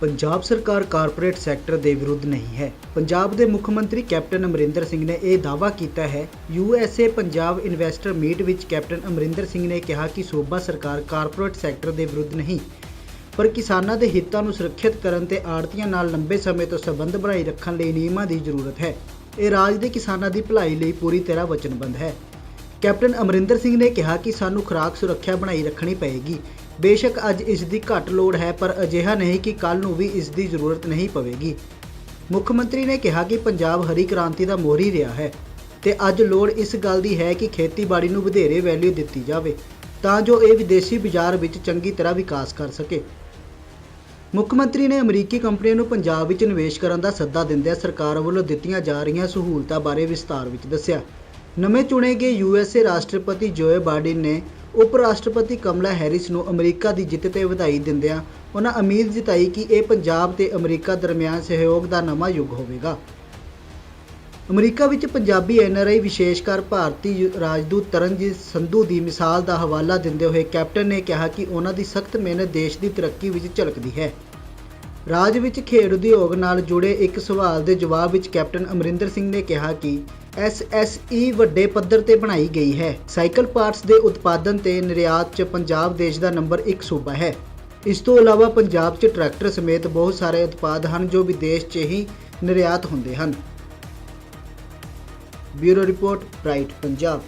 ਪੰਜਾਬ ਸਰਕਾਰ corporate sector ਦੇ ਵਿਰੁੱਧ ਨਹੀਂ ਹੈ। ਪੰਜਾਬ ਦੇ ਮੁੱਖ ਮੰਤਰੀ ਕੈਪਟਨ ਅਮਰਿੰਦਰ ਸਿੰਘ ਨੇ ਇਹ ਦਾਅਵਾ ਕੀਤਾ ਹੈ ਯੂਐਸਏ ਪੰਜਾਬ ਇਨਵੈਸਟਰ ਮੀਟ ਵਿੱਚ ਕੈਪਟਨ ਅਮਰਿੰਦਰ ਸਿੰਘ ਨੇ ਕਿਹਾ ਕਿ ਸੂਬਾ ਸਰਕਾਰ ਕਾਰਪੋਰੇਟ ਸੈਕਟਰ ਦੇ ਵਿਰੁੱਧ ਨਹੀਂ, ਪਰ ਕਿਸਾਨਾਂ ਦੇ ਹਿੱਤਾਂ ਨੂੰ ਸੁਰੱਖਿਅਤ ਕਰਨ ਤੇ ਆੜਤੀਆਂ ਨਾਲ ਲੰਬੇ ਸਮੇਂ ਤੋਂ ਸਬੰਧ ਬਣਾਈ ਰੱਖਣ ਲਈ ਨਿਯਮਾਂ ਦੀ ਜ਼ਰੂਰਤ ਹੈ। ਇਹ ਰਾਜ ਦੇ ਕਿਸਾਨਾਂ ਦੀ ਭਲਾਈ ਲਈ ਪੂਰੀ ਤਰ੍ਹਾਂ ਵਚਨਬੱਧ ਹੈ। ਕੈਪਟਨ ਅਮਰਿੰਦਰ ਸਿੰਘ ਨੇ ਕਿਹਾ ਕਿ ਸਾਨੂੰ ਖੁਰਾਕ ਸੁਰੱਖਿਆ ਬਣਾਈ ਰੱਖਣੀ ਪਏਗੀ। ਬੇਸ਼ੱਕ ਅੱਜ ਇਸ ਦੀ ਘੱਟ ਲੋੜ ਹੈ, ਪਰ ਅਜਿਹਾ ਨਹੀਂ ਕਿ ਕੱਲ ਨੂੰ ਵੀ ਇਸ ਦੀ ਜ਼ਰੂਰਤ ਨਹੀਂ ਪਵੇਗੀ। ਮੁੱਖ ਮੰਤਰੀ ਨੇ ਕਿਹਾ ਕਿ ਪੰਜਾਬ ਹਰੀ ਕ੍ਰਾਂਤੀ ਦਾ ਮੋਹਰੀ ਰਿਹਾ ਹੈ ਤੇ ਅੱਜ ਲੋੜ ਇਸ ਗੱਲ ਦੀ ਹੈ ਕਿ ਖੇਤੀਬਾੜੀ ਨੂੰ ਵਧੇਰੇ ਵੈਲਿਊ ਦਿੱਤੀ ਜਾਵੇ, ਤਾਂ ਜੋ ਇਹ ਵਿਦੇਸ਼ੀ ਬਾਜ਼ਾਰ ਵਿੱਚ ਚੰਗੀ ਤਰ੍ਹਾਂ ਵਿਕਾਸ ਕਰ ਸਕੇ। ਮੁੱਖ ਮੰਤਰੀ ਨੇ ਅਮਰੀਕੀ ਕੰਪਨੀਆਂ ਨੂੰ ਪੰਜਾਬ ਵਿੱਚ ਨਿਵੇਸ਼ ਕਰਨ ਦਾ ਸੱਦਾ ਦਿੰਦਿਆਂ ਸਰਕਾਰ ਵੱਲੋਂ ਦਿੱਤੀਆਂ ਜਾ ਰਹੀਆਂ ਸਹੂਲਤਾਂ ਬਾਰੇ ਵਿਸਤਾਰ ਵਿੱਚ ਦੱਸਿਆ। ਨਵੇਂ ਚੁਣੇ ਗਏ ਯੂਐਸਏ ਰਾਸ਼ਟਰਪਤੀ ਜੋਏ ਬਾਈਡਨ ਨੇ ਉਪ ਰਾਸ਼ਟਰਪਤੀ ਕਮਲਾ ਹੈਰਿਸ ਨੂੰ ਅਮਰੀਕਾ ਦੀ ਜਿੱਤ ਤੇ ਵਧਾਈ ਦਿੰਦਿਆਂ ਉਨ੍ਹਾਂ ਉਮੀਦ ਜਤਾਈ ਕਿ ਇਹ ਪੰਜਾਬ ਤੇ ਅਮਰੀਕਾ ਦਰਮਿਆਨ ਸਹਿਯੋਗ ਦਾ ਨਵਾਂ ਯੁੱਗ ਹੋਵੇਗਾ। ਅਮਰੀਕਾ ਵਿੱਚ ਪੰਜਾਬੀ ਐਨਆਰਆਈ ਵਿਸ਼ੇਸ਼ਕਰ ਭਾਰਤੀ ਯੂ- ਰਾਜਦੂਤ ਤਰਨਜੀਤ ਸੰਧੂ ਦੀ ਮਿਸਾਲ ਦਾ ਹਵਾਲਾ ਦਿੰਦੇ ਹੋਏ ਕੈਪਟਨ ਨੇ ਕਿਹਾ ਕਿ ਉਹਨਾਂ ਦੀ ਸਖਤ ਮਿਹਨਤ ਦੇਸ਼ ਦੀ ਤਰੱਕੀ ਵਿੱਚ ਝਲਕਦੀ ਹੈ। ਰਾਜ ਵਿੱਚ ਖੇਡ ਉਦਯੋਗ ਨਾਲ ਜੁੜੇ ਇੱਕ ਸਵਾਲ ਦੇ ਜਵਾਬ ਵਿੱਚ ਕੈਪਟਨ ਅਮਰਿੰਦਰ ਸਿੰਘ ਨੇ ਕਿਹਾ ਕਿ ਐਸਐਸਈ ਵੱਡੇ ਪੱਧਰ ਤੇ ਬਣਾਈ ਗਈ ਹੈ। ਸਾਈਕਲ ਪਾਰਟਸ ਦੇ ਉਤਪਾਦਨ ਤੇ ਨਿਰਯਾਤ 'ਚ ਪੰਜਾਬ ਦੇਸ਼ ਦਾ ਨੰਬਰ 1 ਸੂਬਾ ਹੈ। ਇਸ ਤੋਂ ਇਲਾਵਾ ਪੰਜਾਬ 'ਚ ਟਰੈਕਟਰ ਸਮੇਤ ਬਹੁਤ ਸਾਰੇ ਉਤਪਾਦ ਹਨ ਜੋ ਵਿਦੇਸ਼ 'ਚ ਹੀ ਨਿਰਯਾਤ ਹੁੰਦੇ ਹਨ। ਬਿਊਰੋ ਰਿਪੋਰਟ ਪ੍ਰਾਈਟ ਪੰਜਾਬ।